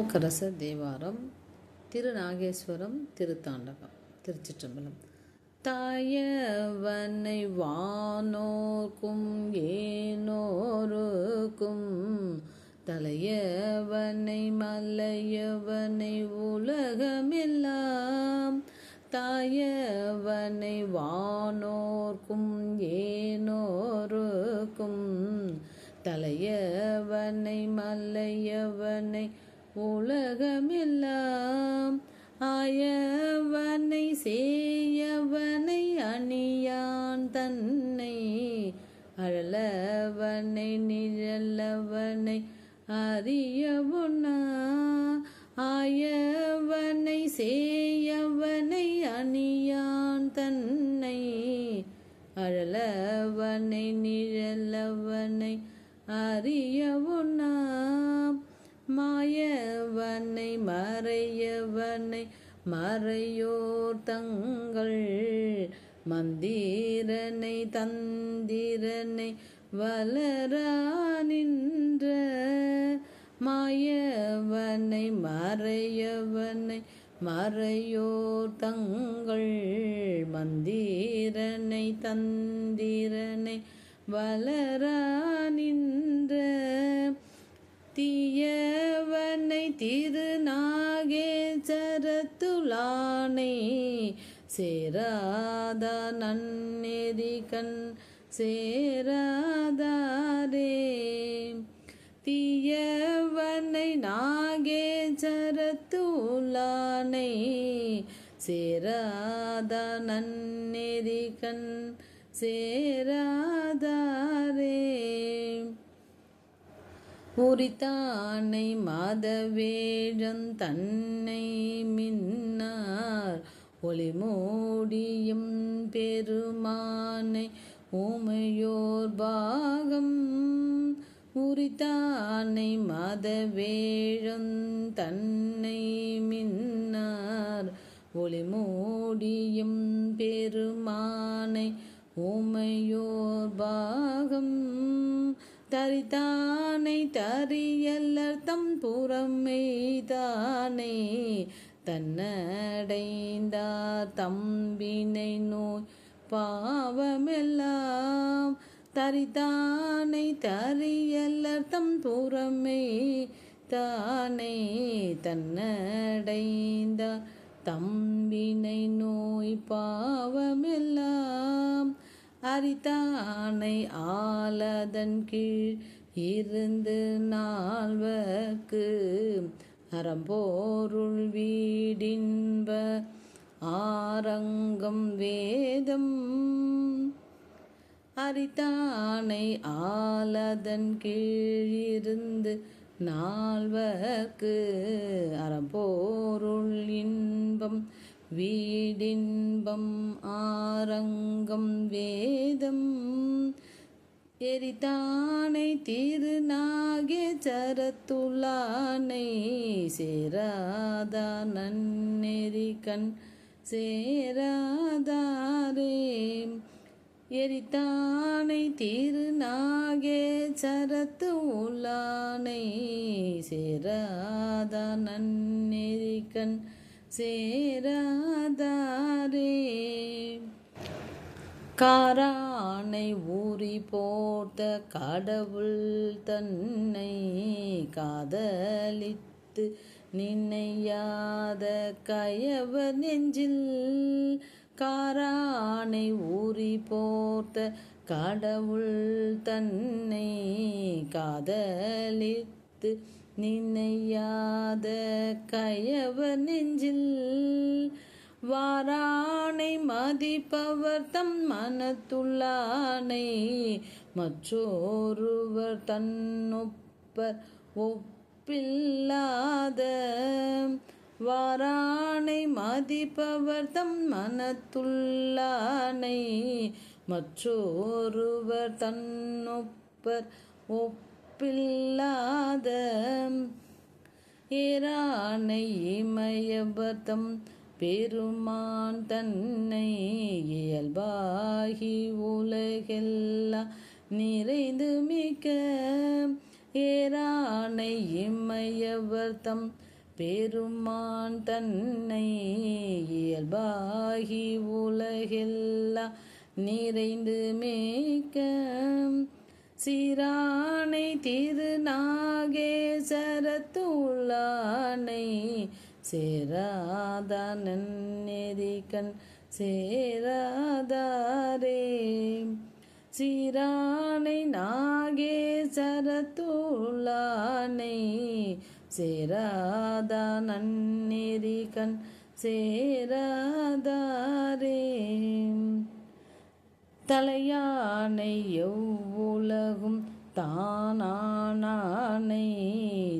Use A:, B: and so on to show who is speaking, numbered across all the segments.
A: மூக்கரச தேவாரம் திருநாகேஸ்வரம் திருத்தாண்டகம் திருச்சிற்றம்பலம். தாயவனை வானோர்க்கும் ஏனோருக்கும் தலையவனை மலையவனை உலகமெல்லாம். தாயவனை வானோர்க்கும் ஏனோருக்கும் தலையவனை மலையவனை உலகமெல்லாம் ஆயவனை செய்யவனை அணியான் தன்னை அழலவனை நிழலவனை அறியவுண்ணா. ஆயவனை செய்யவனை அணியான் தன்னை அழலவனை நிழலவனை அறியவுண்ணா. மாயவனை மறையவனை மறையோர் தங்கள் மந்திரனை தந்திரனை வளரா நின்ற மாயவனை மறையவனை மறையோர் தங்கள் மந்திரனை தந்திரனை வளரா நின்ற தீய திருநாகேச்சரத்துலானை சேராத நன்னெறி கண் சேராதாரே. தீயவனை நாகேச்சரத்துலானை சேராத நன்னெறி கண் சேராதாரே. உரித்தானை மாதவேழன் தன்னை மின்னார். ஒளி மூடியும் பெருமானை ஊமையோர் பாகம். உரித்தானை மாதவேழன் தன்னை மின்னார். ஒளி மூடியும் பெருமானை ஊமையோர் பாகம். தரித்தானை தரியல்லர்த்தம் புறமெய்தானே தன்னடைந்தார் தம்பினை நோய் பாவமெல்லாம். தரித்தானை தரியல்லர்த்தம் புறமே தானே தன்னடைந்தார் தம்பினை நோய் பாவமெல்லாம். அரித்தானை ஆலதன் கீழ் இருந்து நால்வர்க்கு அறம்போருள் வீடின்ப ஆரங்கம் வேதம். அரித்தானை ஆலதன் கீழிருந்து நால்வர்க்கு அறம்போருள் இன்பம். வீடின்பம் ஆரங்கம் வேதம். எரிதானை திருநாகே சரத்துலானை சேராதா நன்னெறி கண் சேராதாரே. எரித்தானை திருநாகே சரத்து உலானை சேராதா நன்னெறி கண் சேராதாரே. காரானை ஊறி போர்த்த கடவுள் தன்னை காதலித்து நினையாத கயவர் நெஞ்சில் காரானை ஊறி போர்த்த கடவுள் தன்னை காதலித்து நினையாத கயவர் நெஞ்சில் வாரானை மதிப்பவர் தம் மனத்துள்ளானை. மற்றொருவர் தன்னொப்பர் ஒப்பில்லாத வாரானை மதிப்பவர் தம் மனத்துள்ளானை. மற்றொருவர் தன்னொப்பர் ஒப்பில்லாத ஏரானை இமயபதம் பெருமான் தன்னை இயல்பாகி உலகெல்லாம் நிறைந்து மிக்க ஏரானை இமயவர்த்தம் பெருமான் தன்னை இயல்பாகி உலகெல்லாம் நிறைந்து மேய்க்க சீரானை திருநாகேசரத்துள்ளானை சேராதனன் நெறிக்கண் சேராதாரே. சீரானை நாகேசரத்துள்ளானை சேராதா நன்னெறிகண் சேராதாரே. தலையானை எவ்வுலகும் தானானை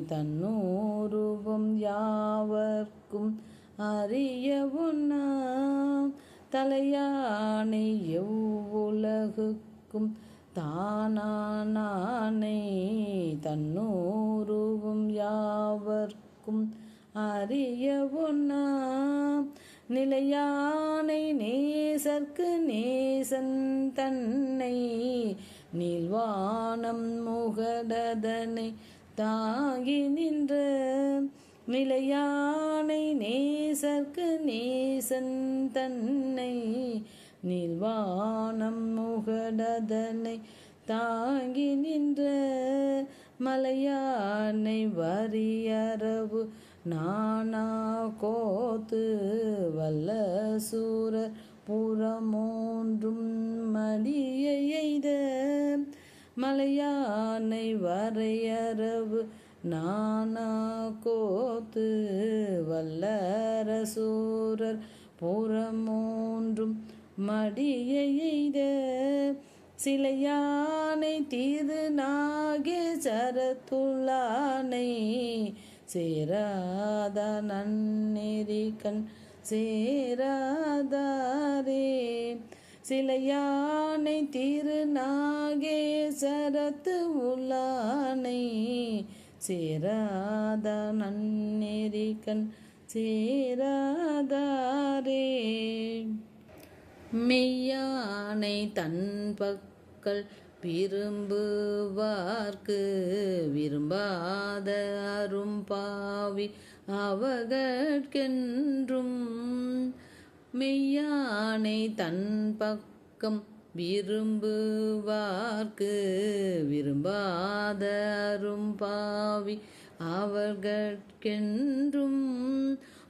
A: தன்னூருவம் யாவர்க்கும் அறிய தலையானை எவ்வுலகுக்கும் தானானை தன்னூருவம் யாவர்க்கும் அறிய நிலையானை நேசர்க்கு நேசன் தன்னை நில்வானம் முகடதனை தாங்கி நின்ற நிலையானை நேசர்க்கு நேசன் தன்னை நில்வானம் முகடதனை தாங்கி நின்ற மலையானை வரியரவு நானா கோத்து வல்ல சூரர் புறமோன்றும் மடியை எய்த மலையானை வரையரவு நானா கோத்து வல்லரசூரர் புறமோன்றும் மடிய எய்த சிலையானை தீது நாகேசரத்துள்ளானை சேராத நன்னெறி கண் சேராதாரே. சிலையானை திருநாகேசரத்து உலானை சேராத நன்னெறி கண் சேராதாரே. மெய்யானை தன் பக்கல் விரும்புவார்க்கு விரும்பாத அரும்பாவி அவகற்கென்றும் மெய்யானை தன் பக்கம் விரும்புவார்க்கு விரும்பாத அரும்பாவி அவர்கட்கென்றும்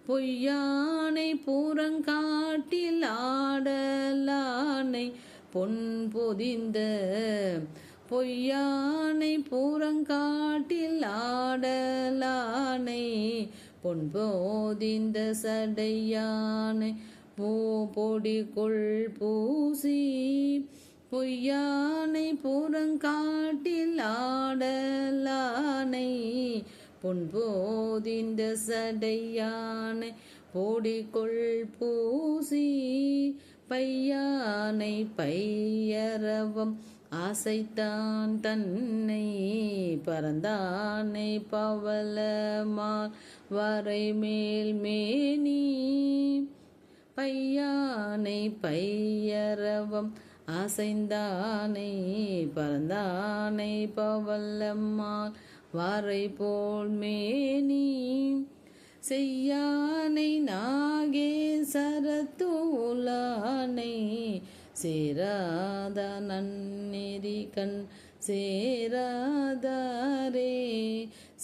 A: பொய்யானை பூரங்காட்டில் ஆடலானை பொன் பொதிந்த பொய்யானை பூரங்காட்டில் ஆடலானை பொன் போதிந்த சடையானை பூ பொடிக்குள் பூசி பொய்யானை பூரங்காட்டில் ஆடலானை பொன் போதிந்த சடையானை பொடிக்குள் பூசி பையானை பையரவம் ஆசைத்தான் தன்னை பறந்தானை பவளமால் வரை மேல் மேனி. பையானை பையரவம் ஆசைந்தானை பறந்தானை பவல்லம்மாள் வாரை போல் மேனி. செய்யானை நாகே சரத்தூலானை சேராத நன்னெறி கண் சேராதாரே.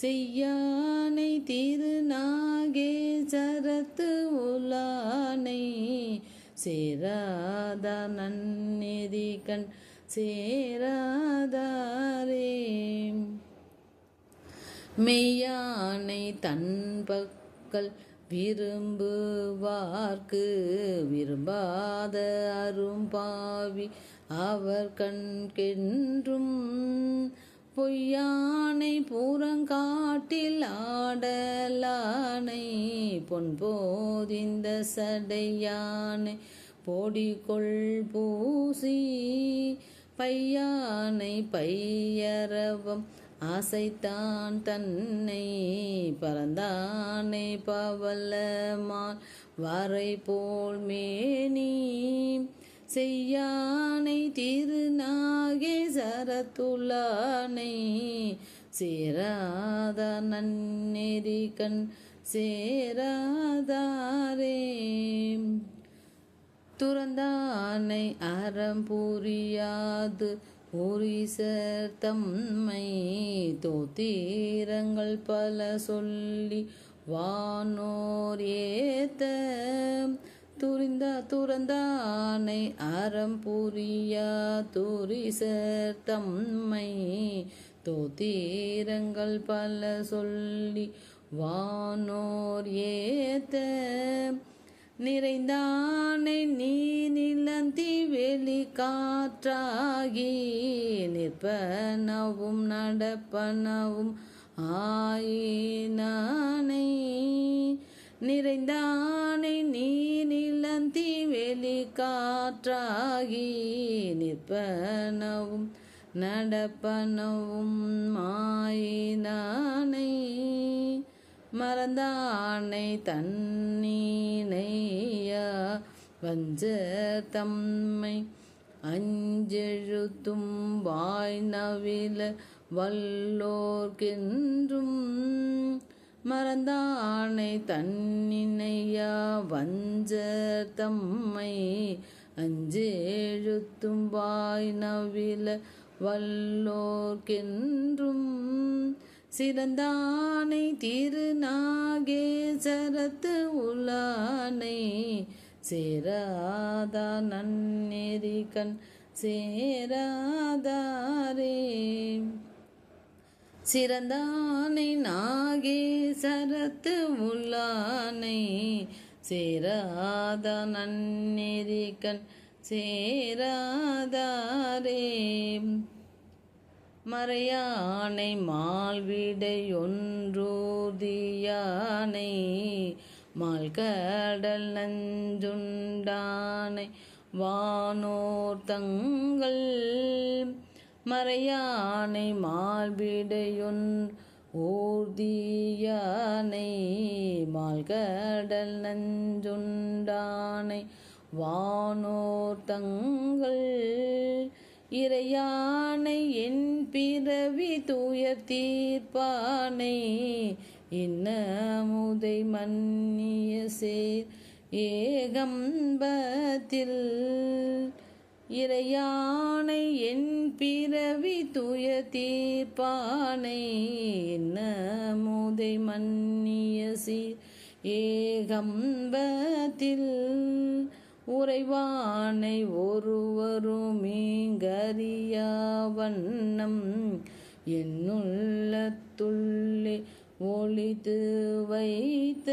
A: செய்யானை திருநாகே சரத்து உலானை சேராத நன்னெறி கண் சேராதாரே. மெய்யானை தன்பக் மக்கள் விரும்புவார்க்கு. விரும்பாத அரும்பாவி அவர் கண்கென்றும் பொய்யானை பூரங்காட்டில் ஆடலானை பொன்போதிந்த சடையானை போடிக்கொள் பூசி பையானை பையரவம் ஆசைத்தான் தன்னை பறந்தானை பவலமான் வாரை போல் மேனி. செய்யானை திருநாகே சரத்துலானை சேராத நன்னெறி கண் சேராதாரே. துறந்தானை அறம் புரியாது உரிசர் தம்மை தோத்தீரங்கள் பல சொல்லி வானோர் ஏத்த. துரிந்த துறந்தானை அறம் புரியா துரிசர் தம்மை தோத்தீரங்கள் பல சொல்லி வானோர் ஏத்த. நிறைந்தானை நீ நிலந்தி வெளி காற்றாகி நிற்பனவும் நடப்பனவும் ஆயினானை. நிறைந்தானை நீ நிலந்தி வெளி காற்றாகி நிற்பனவும் நடப்பனவும் மாயினானை மறந்தானை தன்னீனையா வஞ்ச தம்மை அஞ்செழுத்தும் வாய் நவில வல்லோர்கென்றும் மறந்தானை தன்னினையா வஞ்ச தம்மை அஞ்செழுத்தும் வாய் நவில வல்லோர்கென்றும் சிறந்தானை திருநாகேசரத்து உலானை சேராதா நன்னெறி கண் சேராதாரே. சிறந்தானை நாகேசரத்து உள்ளானை சேராதா நன்னெறி கண் சேராதாரே. மறையானை மால்விடையொன்றூதியானை மால்கடல் நஞ்சுண்டானை வானோர் தங்கள். மறையானை மால்விடையொன் ஊர்தியானை மால்கடல் நஞ்சுண்டானை வானோர் தங்கள். இறையானை என் பிறவி தூய தீர்ப்பானை. இன்னமுதை மன்னிய சேர் ஏகம்பத்தில். இறையானை என் பிறவி தூய தீர்ப்பானை. இன்னமுதை மன்னிய சீர் ஏகம்பத்தில். உறைவானை ஒருவரும் மீங்கறியா வண்ணம் என்னுள்ளத்துள்ளே ஒளிது வைத்த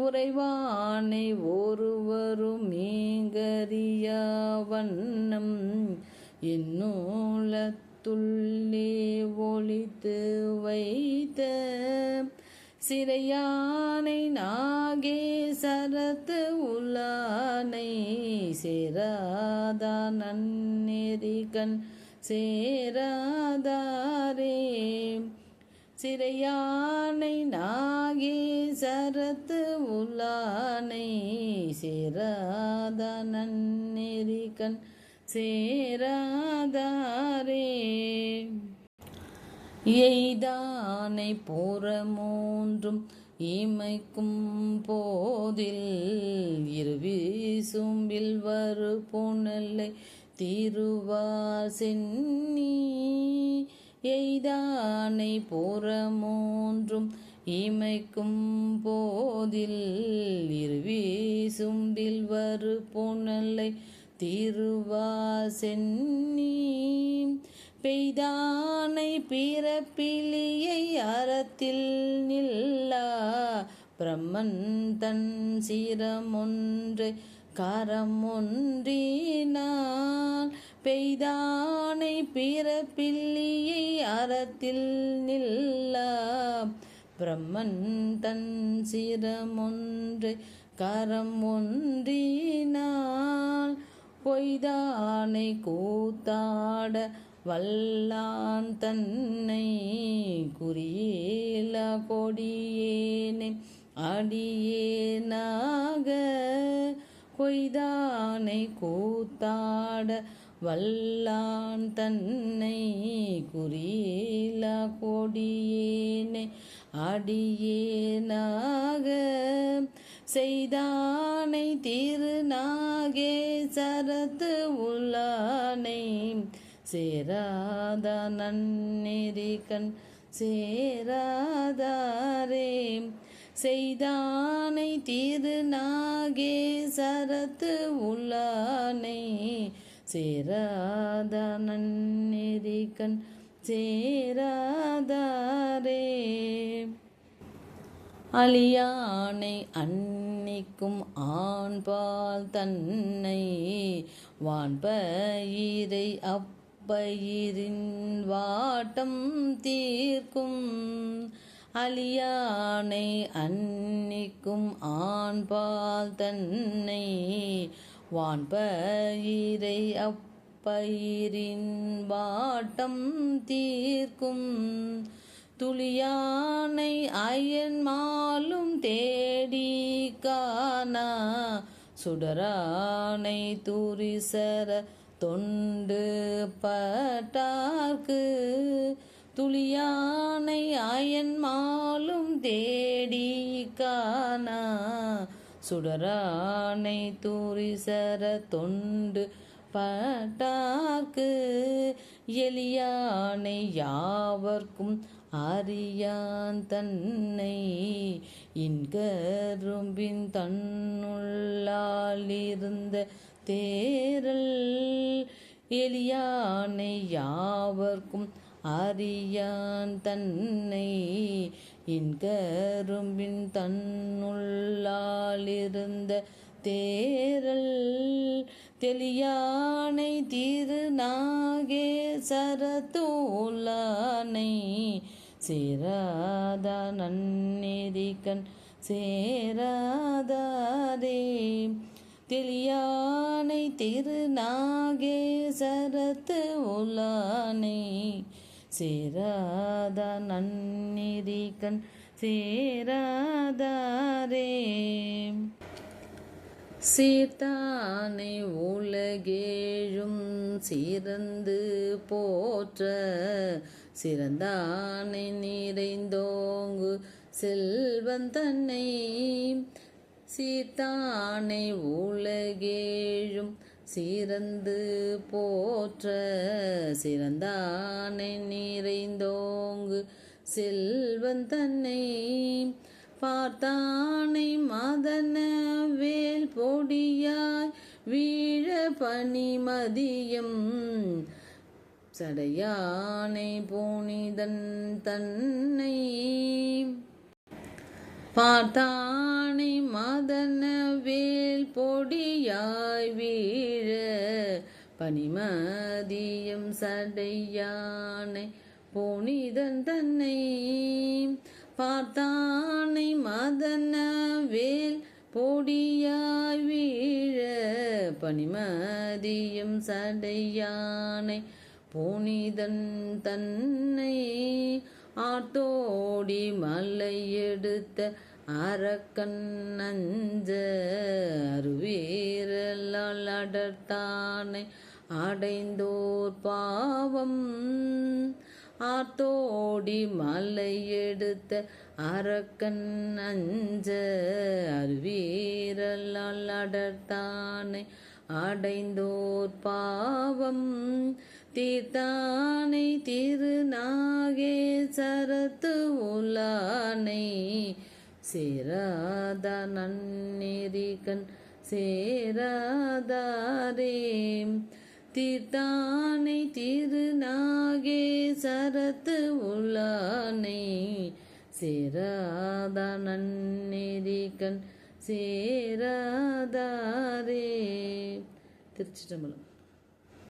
A: உறைவானை ஒருவரும் மீங்கறியா வண்ணம் என்னுள்ளத்துள்ளே ஒளித்து வைத்த சிறையானை நாகே சரத்து உலானை சேராதா நன்னெறிகண் சேராதாரே. சிறையானை நாகே சரத்து உலானை சேராதா நன்னெறிகண் சேராதாரே. எய்தானை புறமூன்றும் இமைக்கும் போதில் இருவீசும்பில் வரு புனலை திருவார் சென்னி. எய்தானை புறமூன்றும் இமைக்கும் போதில் இருவீசும்பில் வரு புனலை திருவார் சென்னி. பெய்தானை பிறப்பிலியை அறத்தில் நில்லா. பிரம்மன் தன் சிரமொன்றை கரம் ஒன்றினான் பெய்தானை பிறப்பில்லியை அறத்தில் நில்லா. பிரம்மன் தன் சிரமொன்றை கரம் ஒன்றினான் பொய்தானை கூத்தாட வல்லான் தன்னை குறியேல கொடியேனே அடியேனாக கொய்தானை கூத்தாட வல்லான் தன்னை குறியேல கொடியேனே அடியேனாக செய்தானை திருநாகே சரத்து உள்ளானை சேராத நன்னெறிகண் சேராதாரே. செய்தானை திருநாகே சரத்து உள்ளானை. சேராத நன்னெறிகண் சேராதாரே. அழியானை அன்னிக்கும் ஆண்பால் தன்னை வான்பயிரை அப் அப்பயிரின் வாட்டம் தீர்க்கும். அலியானை அன்னிக்கும் ஆண்பால் தன்னை வான்பயிரை அப்பயிரின் வாட்டம் தீர்க்கும். துளியானை அயன் மாலும் தேடி காணா. சுடரானை துரிசர தொண்டு பட்டார்க்கு துளியானை அயன் மாலும் தேடி காணா. சுடரானை தூரிசர தொண்டு பட்டார்க்கு எலியானை யாவர்க்கும் அறியான் தன்னை. இன்கரும்பின் தன்னுள்ளாலிருந்த தேரல் எளியானை யாவர்க்கும் அறியான் தன்னை இன்கரும்பின் தன்னுள்ளாலிருந்த தேரல் தெளியானை திருநாகே சரத்தூலானை சேராத நன்னெறிகண் சேராதாரே தெளியானை திருநாகே சரத்து உலானை சேராத நன்னிரிகன் சேராதாரே. சீர்த்தானை உலகேழும் சிறந்து போற்ற சிறந்தானை நிறைந்தோங்கு செல்வன் தன்னை சீத்தானை உலகேழும் சிறந்து போற்ற சிறந்தானை நிறைந்தோங்கு செல்வன் தன்னை பார்த்தானை மதன வேல் பொடியாய் வீழ பனிமதியம் சடையானை புனிதன் தன்னை பார்த்தானை மதன வேல் பொடியாய் வீழ பனிமதியம் சடையானை புனிதன் தன்னை பார்த்தானை மதன வேல் பொடியாய் வீழ பனிமதியும் சடையானை புனிதன் தன்னை ஆட்டோடி மலை எடுத்த அரக்கன் நஞ்ச அருவீரலால் அடர்த்தானை அடைந்தோர் பாவம். ஆத்தோடி மலை எடுத்த அரக்கன் அஞ்ச அருவீரலால் அடர்த்தானை அடைந்தோர் பாவம். தீர்த்தானை திருநாகே சரத்து உலானை சேராத நன்னெறிகண் சேராதாரே தீர்த்தானை திருநாகே சரத்து உலானை சேராத நன்னெறிகண் சேராதாரே. திருச்சிட்டம்பலம்